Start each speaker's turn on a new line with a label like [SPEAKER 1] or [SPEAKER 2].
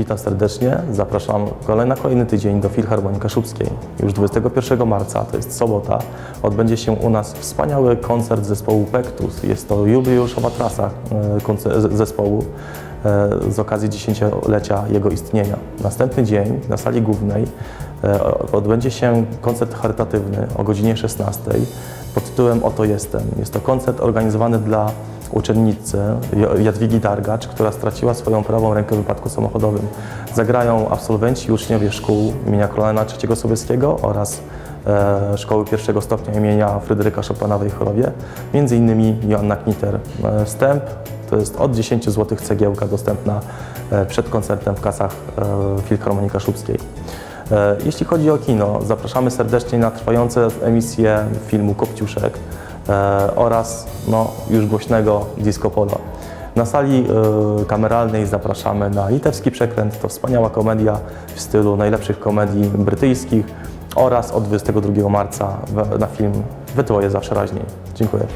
[SPEAKER 1] witam serdecznie. Zapraszam kolej- na kolejny tydzień do Filharmonii Kaszubskiej. Już 21 marca, to jest sobota, odbędzie się u nas wspaniały koncert zespołu Pektus. Jest to jubileuszowa trasa e, zespołu e, z okazji dziesięciolecia jego istnienia. Następny dzień na sali głównej e, odbędzie się koncert charytatywny o godzinie 16 pod tytułem Oto jestem. Jest to koncert organizowany dla uczennicy Jadwigi Dargacz, która straciła swoją prawą rękę w wypadku samochodowym. Zagrają absolwenci i uczniowie szkół imienia Kolana III Sobieskiego oraz e, szkoły pierwszego stopnia imienia Fryderyka Chopina w Wejherowie, między innymi Joanna Kniter. E, wstęp to jest od 10 zł cegiełka dostępna e, przed koncertem w kasach e, Filharmonii Kaszubskiej. E, Jeśli chodzi o kino, zapraszamy serdecznie na trwające emisje filmu Kopciuszek oraz no, już głośnego Disco Polo. Na sali e, kameralnej zapraszamy na Litewski Przekręt, to wspaniała komedia w stylu najlepszych komedii brytyjskich oraz od 22 marca na film Wytło je zawsze raźniej. Dziękuję.